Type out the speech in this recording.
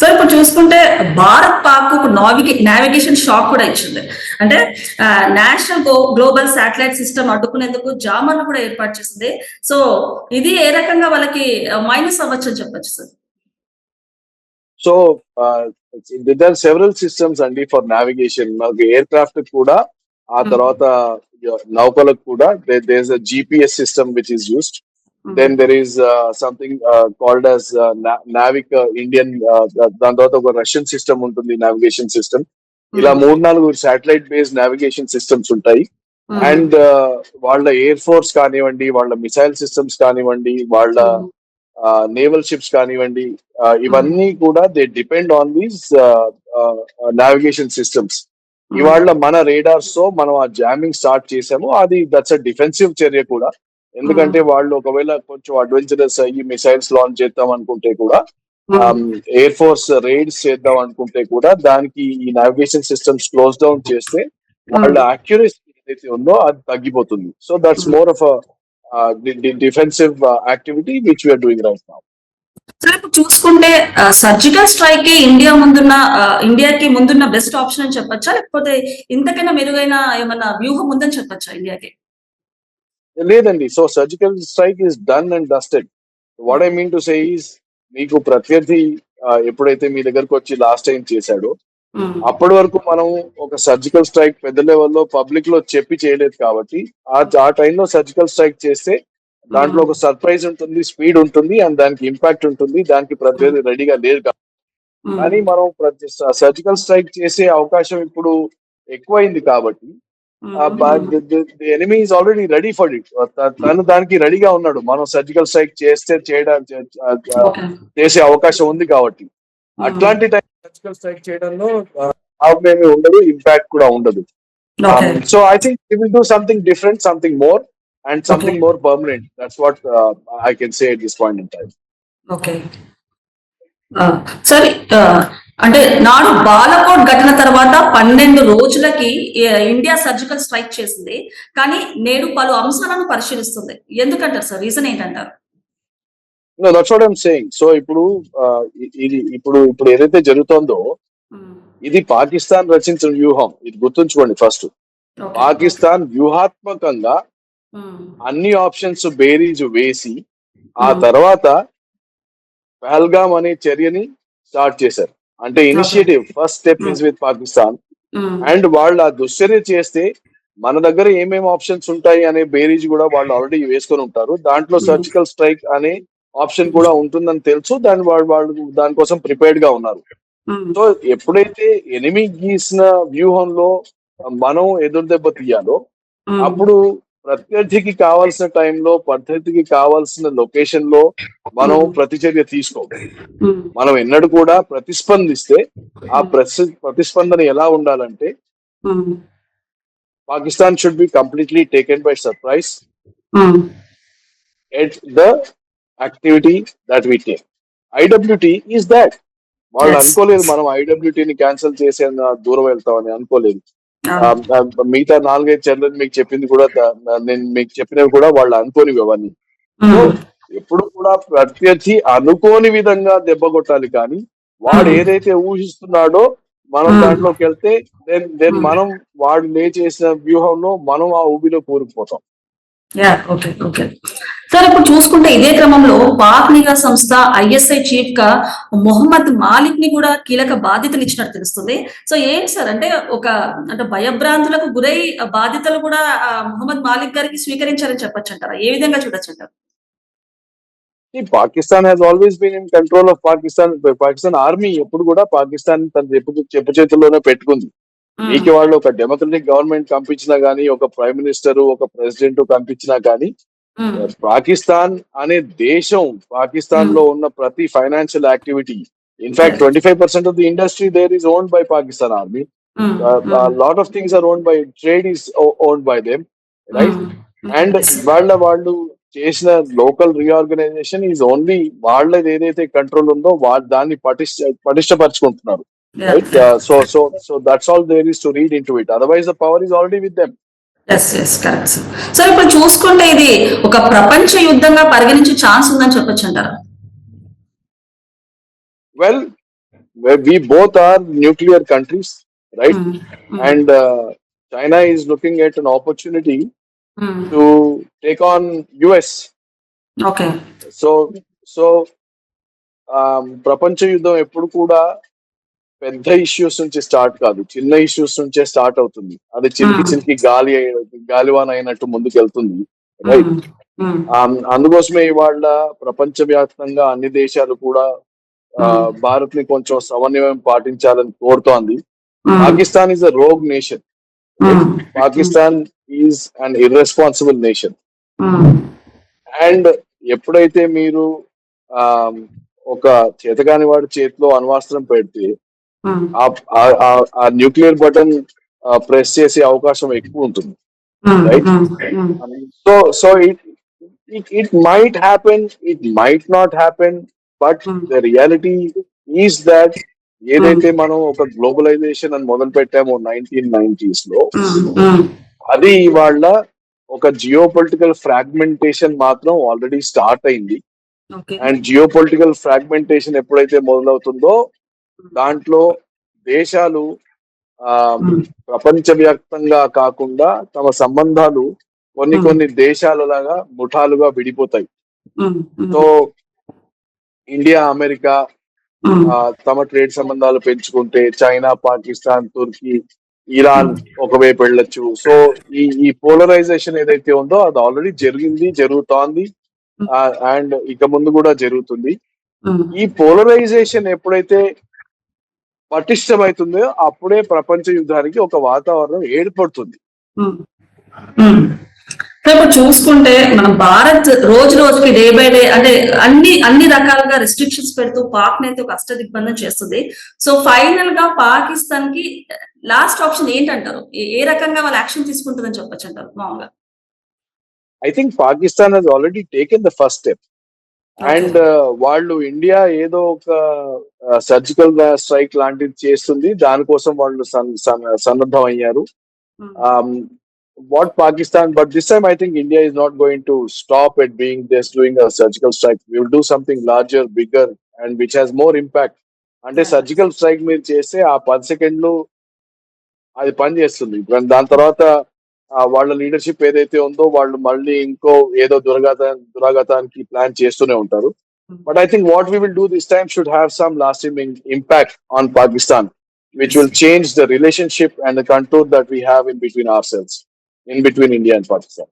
So ఇప్పుడు చూసుకుంటే భారత్ పాక్ నావిగే నావిగేషన్ షాక్ కూడా ఇచ్చింది. అంటే నేషనల్ గ్లోబల్ శాటిలైట్ సిస్టమ్ అడ్డుకునేందుకు జామర్లు కూడా ఏర్పాటు చేసింది. సో ఇది ఏ రకంగా వాళ్ళకి మైనస్ అవ్వచ్చు అని చెప్పొచ్చు sir so there several systems అండి ఫర్ నావిగేషన్ మనకి ఎయిర్ క్రాఫ్ట్ కూడా ఆ Hmm. తర్వాత నౌకలకు కూడా there a GPS system which is used then there is something called as NavIC Indian దాని తర్వాత ఒక రష్యన్ సిస్టమ్ ఉంటుంది నావిగేషన్ సిస్టమ్ ఇలా మూడు నాలుగు శాటిలైట్ బేస్డ్ నావిగేషన్ సిస్టమ్స్ ఉంటాయి. అండ్ వాళ్ళ ఎయిర్ ఫోర్స్ కానివ్వండి వాళ్ళ మిసైల్ సిస్టమ్స్ కానివ్వండి వాళ్ళ నేవల్ షిప్స్ కానివ్వండి ఇవన్నీ కూడా they depend on these navigation systems ఇవాళ మన రేడార్స్తో మనం ఆ జామింగ్ స్టార్ట్ చేసాము. అది దట్స్ అ డిఫెన్సివ్ చర్య కూడా. ఎందుకంటే వాళ్ళు ఒకవేళ కొంచెం అడ్వెంచరస్ అయ్యి మిసైల్స్ లాంచ్ చేద్దాం అనుకుంటే కూడా ఎయిర్ ఫోర్స్ రైడ్స్ చేద్దాం అనుకుంటే కూడా దానికి ఈ నావిగేషన్ సిస్టమ్స్ క్లోజ్ డౌన్ చేస్తే వాళ్ళ అక్యురసీ ఏదైతే ఉందో అది తగ్గిపోతుంది. So that's more of defensive activity which we are doing right now sir ఇప్పుడు చూసుకుంటే సర్జికల్ స్ట్రైక్ ఇండియా ముందున్న ఇండియాకి ముందున్న బెస్ట్ ఆప్షన్ అని చెప్పొచ్చా? లేకపోతే ఇంతకైనా మెరుగైన ఏమన్నా వ్యూహం ఉందని చెప్పొచ్చా ఇండియాకి లేదండి. So surgical strike is done and dusted what I mean to say is మీకు ప్రత్యర్థి ఎప్పుడైతే మీ దగ్గరకు వచ్చి లాస్ట్ టైం చేశాడో ఉమ్, అప్పటి వరకు మనం ఒక సర్జికల్ స్ట్రైక్ పెద్ద లెవెల్లో పబ్లిక్లో చెప్పి చేయలేదు కాబట్టి ఆ ఆ టైంలో సర్జికల్ స్ట్రైక్ చేస్తే దాంట్లో ఒక సర్ప్రైజ్ ఉంటుంది స్పీడ్ ఉంటుంది అండ్ దానికి ఇంపాక్ట్ ఉంటుంది దానికి ప్రత్యర్థి రెడీగా లేదు కాబట్టి. కానీ మనం సర్జికల్ స్ట్రైక్ చేసే అవకాశం ఇప్పుడు ఎక్కువైంది కాబట్టి enemy is already ready for it తను దానికి రెడీగా ఉన్నాడు. మనం సర్జికల్ స్ట్రైక్ చేస్తే చేయడానికి. చేసే అవకాశం ఉంది కాబట్టి. అట్లాంటి టైం సర్జికల్ స్ట్రైక్ చేయడంలో ఏమీ ఉండదు ఇంపాక్ట్ కూడా ఉండదు. So I think will do something different something more and something more permanent that's what I can say this point in time okay. ఆ, సరే అంటే నాడు బాలకోట్ ఘటన తర్వాత పన్నెండు రోజులకి ఇండియా సర్జికల్ స్ట్రైక్ చేసింది. కానీ నేడు పలు అంశాలను పరిశీలిస్తుంది. ఎందుకంటారు సార్? రీజన్ ఏంటంటారు? No that's what I'm saying so ఇప్పుడు ఇది ఇప్పుడు ఇప్పుడు ఏదైతే జరుగుతోందో ఉమ్, ఇది పాకిస్తాన్ రచించిన వ్యూహం. ఇది గుర్తుంచుకోండి ఫస్ట్. పాకిస్తాన్ వ్యూహాత్మకంగా ఉమ్, అన్ని ఆప్షన్స్ బేరీజ్ వేసి ఆ Hmm. తర్వాత పహల్గామ్ అనే చర్యని స్టార్ట్ చేశారు. అంటే initiative first step is with Pakistan and వాళ్ళు ఆ దుశ్చర్య చేస్తే మన దగ్గర ఏమేమి ఆప్షన్స్ ఉంటాయి అనే బేరీజ్ కూడా వాళ్ళు ఆల్రెడీ వేసుకొని ఉంటారు. దాంట్లో Hmm. సర్జికల్ స్ట్రైక్ అనే ఆప్షన్ కూడా ఉంటుందని తెలుసు. దాని వాళ్ళు వాళ్ళు దానికోసం ప్రిపేర్డ్గా ఉన్నారు. ఉమ్, సో ఎప్పుడైతే ఎనిమి గీసిన వ్యూహంలో మనం ఎదురు దెబ్బ తీయాలో ఉమ్, అప్పుడు ప్రత్యర్థికి కావాల్సిన టైంలో ప్రత్యర్థికి కావాల్సిన లొకేషన్లో మనం Hmm. ప్రతిచర్య తీసుకోవాలి ఉమ్, మనం ఎన్నడూ కూడా ప్రతిస్పందిస్తే ఆ ప్రతి ప్రతిస్పందన ఎలా ఉండాలంటే Pakistan should be completely taken by surprise at the activity that we take IWT is that వాళ్ళు. అనుకోలేదు మనం ఐడబ్ల్యూటీని క్యాన్సిల్ చేసే దూరం వెళ్తామని అనుకోలేదు. మిగతా నాలుగైదు చర్యలు మీకు చెప్పింది కూడా నేను మీకు చెప్పినవి కూడా వాళ్ళు అనుకోనివి అవన్నీ ఎప్పుడు కూడా ప్రత్యర్థి అనుకోని విధంగా దెబ్బ కొట్టాలి కానీ వాడు. ఏదైతే ఊహిస్తున్నాడో మనం. దాంట్లోకి వెళ్తే దెన్ దెన్. మనం వాడు లే చేసిన వ్యూహంలో మనం ఆ ఊబిలో కూరుకుపోతాం యా ఓకే ఓకే సార్ ఇప్పుడు చూసుకుంటే ఇదే క్రమంలో పాక్ నిఘా సంస్థ ఐఎస్ఐ చీఫ్గా మొహమ్మద్ మాలిక్ని కూడా కీలక బాధ్యతలు ఇచ్చినట్టు తెలుస్తుంది. సో ఏంటి సార్ అంటే ఒక అంటే భయభ్రాంతులకు గురై బాధ్యతలు కూడా మొహమ్మద్ మాలిక్ గారికి స్వీకరించారని చెప్పొచ్చు అంటారా? ఏ విధంగా చూడొచ్చు అంటారు? Pakistan has always been in control of Pakistan Pakistan army ఎప్పుడు కూడా పాకిస్తాన్ తన చెప్పు చెప్పు చేతుల్లోనే పెట్టుకుంది. మీకు వాళ్ళు ఒక డెమోక్రటిక్ గవర్నమెంట్ పంపించినా గానీ ఒక ప్రైమ్ మినిస్టర్ ఒక ప్రెసిడెంట్ పంపించినా గానీ ఉమ్, పాకిస్తాన్ అనే దేశం పాకిస్తాన్లో ఉన్న ప్రతి financial activity in fact. Twenty five percent of the industry there is owned by Pakistan army lot of things are owned by trade is owned by them right and. వాళ్ళ వాళ్ళు చేసిన లోకల్ రీఆర్గనైజేషన్ ఈజ్ ఓన్లీ వాళ్ళది ఏదైతే control ఉందో వాళ్ళ దాన్ని పటిష్ట పటిష్టపరచుకుంటున్నారు. Yeah, right so so so that's all there is to read in to it otherwise the power is already with them yes yes correct sir sir ఇప్పుడు చూసుకుంటే ఇది ఒక ప్రపంచ యుద్ధంగా పరిగణించే ఛాన్స్ ఉందని చెప్పొచ్చు అంటారా? Well where we both are nuclear countries, right? Mm, mm, And uh, China is looking at an opportunity mm. to take on US. Okay so so ప్రపంచ యుద్ధం ఎప్పుడు కూడా పెద్ద ఇష్యూస్ నుంచి స్టార్ట్ కాదు. చిన్న ఇష్యూస్ నుంచే స్టార్ట్ అవుతుంది. అది Hmm. చిలికి గాలి గాలివాన అయినట్టు ముందుకు వెళ్తుంది రైట్ అందుకోసమే ఇవాళ ప్రపంచ వ్యాప్తంగా అన్ని దేశాలు కూడా. భారత్ని కొంచెం సమన్వయం పాటించాలని కోరుతోంది. Pakistan is a rogue nation Pakistan is an irresponsible nation and ఎప్పుడైతే మీరు ఆ ఒక చేతగాని వాడి చేతిలో అణ్వాస్త్రం పెడితే ఆ- న్యూక్లియర్ బటన్ ప్రెస్ చేసే అవకాశం ఎక్కువ ఉంటుంది. mm, so so it it it might happen it might not happen but. The reality is that ఏదైతే మనం ఒక గ్లోబలైజేషన్ అని మొదలు పెట్టామో నైన్టీన్ నైన్టీస్లో. అది ఇవాళ ఒక జియో పొలిటికల్ ఫ్రాగ్మెంటేషన్ మాత్రం ఆల్రెడీ స్టార్ట్ అయింది. అండ్ జియో పొలిటికల్ ఫ్రాగ్మెంటేషన్ ఎప్పుడైతే మొదలవుతుందో దాంట్లో దేశాలు ఆ. ప్రపంచవ్యాప్తంగా కాకుండా తమ సంబంధాలు కొన్ని. కొన్ని దేశాలలాగా ముఠాలుగా విడిపోతాయి. సో ఇండియా అమెరికా తమ ట్రేడ్ సంబంధాలు పెంచుకుంటే చైనా పాకిస్తాన్ తుర్కీ ఇరాన్ ఒకవైపు వెళ్ళొచ్చు. సో ఈ ఈ పోలరైజేషన్ ఏదైతే ఉందో అది ఆల్రెడీ జరిగింది జరుగుతోంది. అండ్ ఇక ముందు కూడా జరుగుతుంది. ఈ పోలరైజేషన్ ఎప్పుడైతే పటిష్టమవుతుందో అప్పుడే ప్రపంచ యుద్ధానికి ఒక వాతావరణం ఏర్పడుతుంది. ఇప్పుడు చూసుకుంటే మనం భారత్ రోజు రోజుకి డే బై డే అంటే అన్ని అన్ని రకాలుగా రెస్ట్రిక్షన్స్ పెడుతూ పాక్ అయితే ఒక అష్ట దిగ్బంధం చేస్తుంది. సో ఫైనల్గా పాకిస్తాన్కి లాస్ట్ ఆప్షన్ ఏంటంటారు? ఏ- ఏ రకంగా వాళ్ళు యాక్షన్ తీసుకుంటుందని చెప్పొచ్చు అంటారు మామూలుగా? I think Pakistan has already taken the first step and uh, వాళ్ళు ఇండియా ఏదో ఒక సర్జికల్ స్ట్రైక్ లాంటిది చేస్తుంది. దానికోసం వాళ్ళు సన్నద్ధం అయ్యారు what Pakistan but this time I think India is not going to stop at being this doing surgical strike will do something larger bigger and which has more impact అంటే hmm. Surgical strike మీరు చేస్తే ఆ పది సెకండ్లు అది పని చేస్తుంది దాని తర్వాత వాళ్ళ లీడర్షిప్ ఏదైతే ఉందో వాళ్ళు మళ్ళీ ఇంకో ఏదో దురగత దురాఘాతానికి ప్లాన్ చేస్తూనే ఉంటారు but I think what we will do this time should have some last impact on Pakistan which will change the relationship and the control that we have in between our cells in between India and Pakistan